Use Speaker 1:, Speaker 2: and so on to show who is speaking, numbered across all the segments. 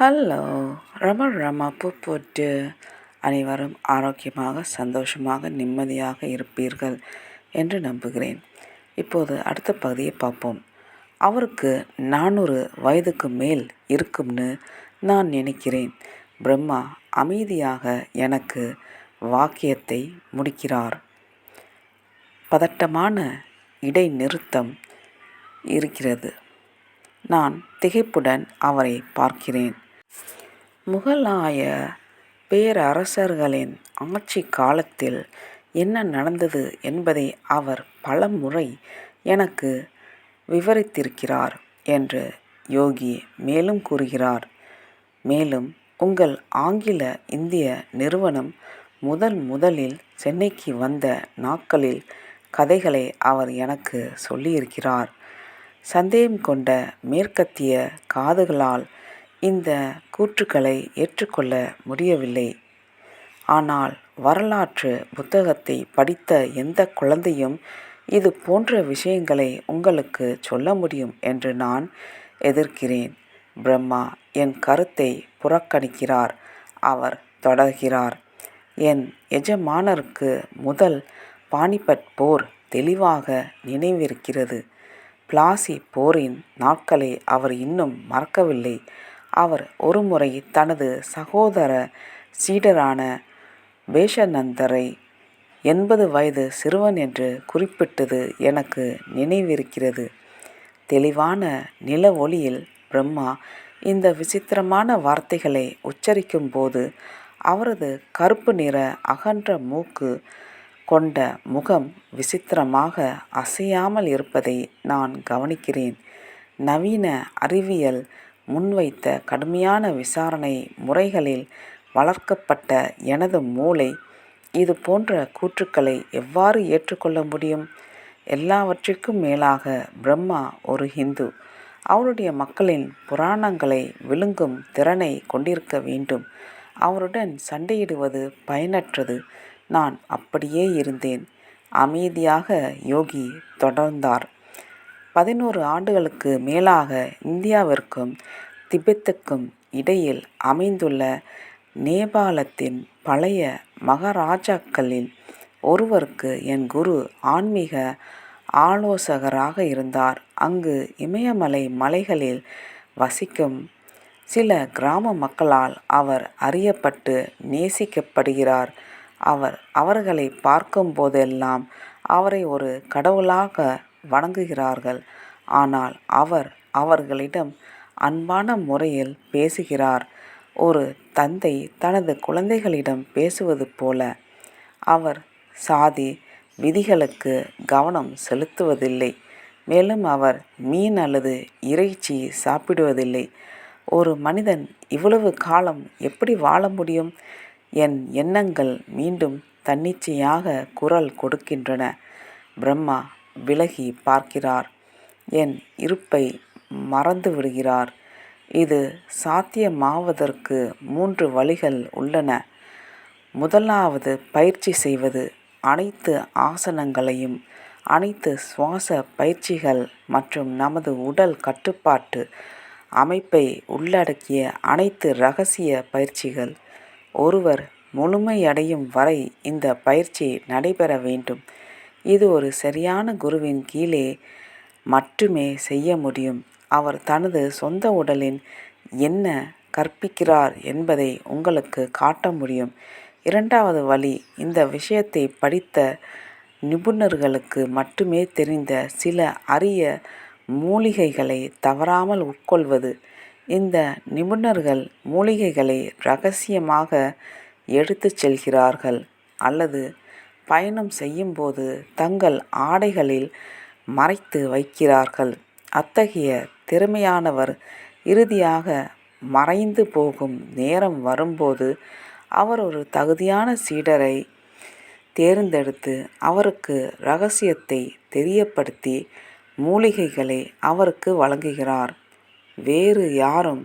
Speaker 1: Hello ரம ரம பூ போட்டு அனைவரும் ஆரோக்கியமாக சந்தோஷமாக நிம்மதியாக இருப்பீர்கள் என்று நம்புகிறேன். இப்போது அடுத்த பகுதியை பார்ப்போம். அவருக்கு நானூறு வயதுக்கு மேல் இருக்கும்னு நான் நினைக்கிறேன். பிரம்மா அமைதியாக எனக்கு வாக்கியத்தை முடிக்கிறார். பதட்டமான இடைநிறுத்தம் இருக்கிறது. நான் திகைப்புடன் அவரை பார்க்கிறேன். முகலாய பேரரசர்களின் ஆட்சி காலத்தில் என்ன நடந்தது என்பதை அவர் பல முறை எனக்கு விவரித்திருக்கிறார் என்று யோகி மேலும் கூறுகிறார். மேலும் உங்கள் ஆங்கில இந்திய நிறுவனம் முதல் முதலில் சென்னைக்கு வந்த நாட்களில் கதைகளை அவர் எனக்கு சொல்லியிருக்கிறார். சந்தேகம் கொண்ட மேற்கத்திய காதுகளால் இந்த கூற்றுக்களை ஏற்றுக்கொள்ள முடியவில்லை. ஆனால் வரலாற்று புத்தகத்தை படித்த எந்த குழந்தையும் இது போன்ற விஷயங்களை உங்களுக்கு சொல்ல முடியும் என்று நான் எதிர்க்கிறேன். பிரம்மா என் கருத்தை புறக்கணிக்கிறார் அவர் தொடர்கிறார். என் எஜமானருக்கு முதல் பானிபட் போர் தெளிவாக நினைவிருக்கிறது. பிளாசி போரின் நாட்களை அவர் இன்னும் மறக்கவில்லை. அவர் ஒருமுறை தனது சகோதர சீடரான பேஷநந்தரை எண்பது வயது சிறுவன் என்று குறிப்பிட்டது எனக்கு நினைவிருக்கிறது. தெளிவான நில ஒளியில் பிரம்மா இந்த விசித்திரமான வார்த்தைகளை உச்சரிக்கும் போது அவரது கருப்பு நிற அகன்ற மூக்கு கொண்ட முகம் விசித்திரமாக அசையாமல் இருப்பதை நான் கவனிக்கிறேன். நவீன அறிவியல் முன்வைத்த கடுமையான விசாரணை முறைகளில் வளர்க்கப்பட்ட எனது மூளை இது போன்ற கூற்றுக்களை எவ்வாறு ஏற்றுக்கொள்ள முடியும்? எல்லாவற்றிற்கும் மேலாக பிரம்மா ஒரு ஹிந்து. அவருடைய மக்களின் புராணங்களை விழுங்கும் திறனை கொண்டிருக்க வேண்டும். அவருடன் சண்டையிடுவது பயனற்றது. நான் அப்படியே இருந்தேன். அமைதியாக யோகி தொடர்ந்தார். பதினோரு ஆண்டுகளுக்கு மேலாக இந்தியாவிற்கும் திபெத்துக்கும் இடையில் அமைந்துள்ள நேபாளத்தின் பழைய மகாராஜாக்களில் ஒருவருக்கு என் குரு ஆன்மீக ஆலோசகராக இருந்தார். அங்கு இமயமலை மலைகளில் வசிக்கும் சில கிராம மக்களால் அவர் அறியப்பட்டு நேசிக்கப்படுகிறார். அவர் அவர்களை பார்க்கும் போதெல்லாம் அவரை ஒரு கடவுளாக வணங்குகிறார்கள். ஆனால் அவர் அவர்களிடம் அன்பான முறையில் பேசுகிறார். ஒரு தந்தை தனது குழந்தைகளிடம் பேசுவது போல அவர் சாதி விதிகளுக்கு கவனம் செலுத்துவதில்லை. மேலும் அவர் மீன் அல்லது இறைச்சி சாப்பிடுவதில்லை. ஒரு மனிதன் இவ்வளவு காலம் எப்படி வாழ முடியும்? என் எண்ணங்கள் மீண்டும் தன்னிச்சையாக குரல் கொடுக்கின்றன. பிரம்மா விலகி பார்க்கிறார். என் இருப்பை மறந்து விடுகிறார். இது சாத்தியமாவதற்கு மூன்று வழிகள் உள்ளன. முதலாவது பயிற்சி செய்வது. அனைத்து ஆசனங்களையும் அனைத்து சுவாச பயிற்சிகள் மற்றும் நமது உடல் கட்டுப்பாட்டு அமைப்பை உள்ளடக்கிய அனைத்து ரகசிய பயிற்சிகள். ஒருவர் முழுமையடையும் வரை இந்த பயிற்சி நடைபெற வேண்டும். இது ஒரு சரியான குருவின் கீழே மட்டுமே செய்ய முடியும். அவர் தனது சொந்த உடலின் என்ன கற்பிக்கிறார் என்பதை உங்களுக்கு காட்ட முடியும். இரண்டாவது வழி இந்த விஷயத்தை படித்த நிபுணர்களுக்கு மட்டுமே தெரிந்த சில அரிய மூலிகைகளை தவறாமல் உட்கொள்வது. இந்த நிபுணர்கள் மூலிகைகளை ரகசியமாக எடுத்துச் செல்கிறார்கள் அல்லது பயணம் செய்யும்போது தங்கள் ஆடைகளில் மறைத்து வைக்கிறார்கள். அத்தகைய திறமையானவர் இறுதியாக மறைந்து போகும் நேரம் வரும்போது அவர் ஒரு தகுதியான சீடரை தேர்ந்தெடுத்து அவருக்கு ரகசியத்தை தெரியப்படுத்தி மூலிகைகளை அவருக்கு வழங்குகிறார். வேறு யாரும்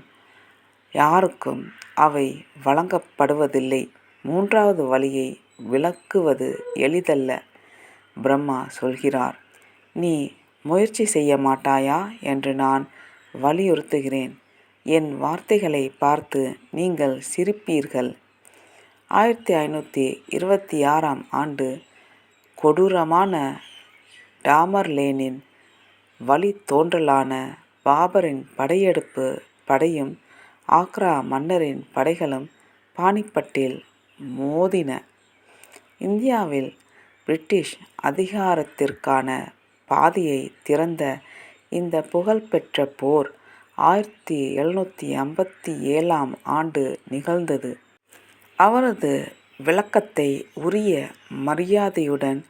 Speaker 1: யாருக்கும் அவை வழங்கப்படுவதில்லை. மூன்றாவது வழியை விளக்குவது எளிதல்ல பிரம்மா சொல்கிறார். நீ முயற்சி செய்ய மாட்டாயா? என்று நான் வலியுறுத்துகிறேன். என் வார்த்தைகளை பார்த்து நீங்கள் சிரிப்பீர்கள். ஆயிரத்தி ஐநூற்றி இருபத்தி ஆறாம் ஆண்டு கொடூரமான டாமர்லேனின் வழி தோன்றலான பாபரின் படையெடுப்பு படையும் ஆக்ரா மன்னரின் படைகளும் பானிப்பட்டில் மோதின. இந்தியாவில் பிரிட்டிஷ் அதிகாரத்திற்கான பாதையை திறந்த இந்த புகழ்பெற்ற போர் ஆயிரத்தி எழுநூற்றி ஐம்பத்தி ஏழாம் ஆண்டு நிகழ்ந்தது. அவரது விளக்கத்தை உரிய மரியாதையுடன்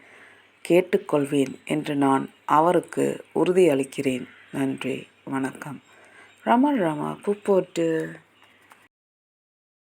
Speaker 1: கேட்டுக்கொள்வேன் என்று நான் அவருக்கு உறுதியளிக்கிறேன். நன்றி வணக்கம். ரம ரம பூப்போட்டு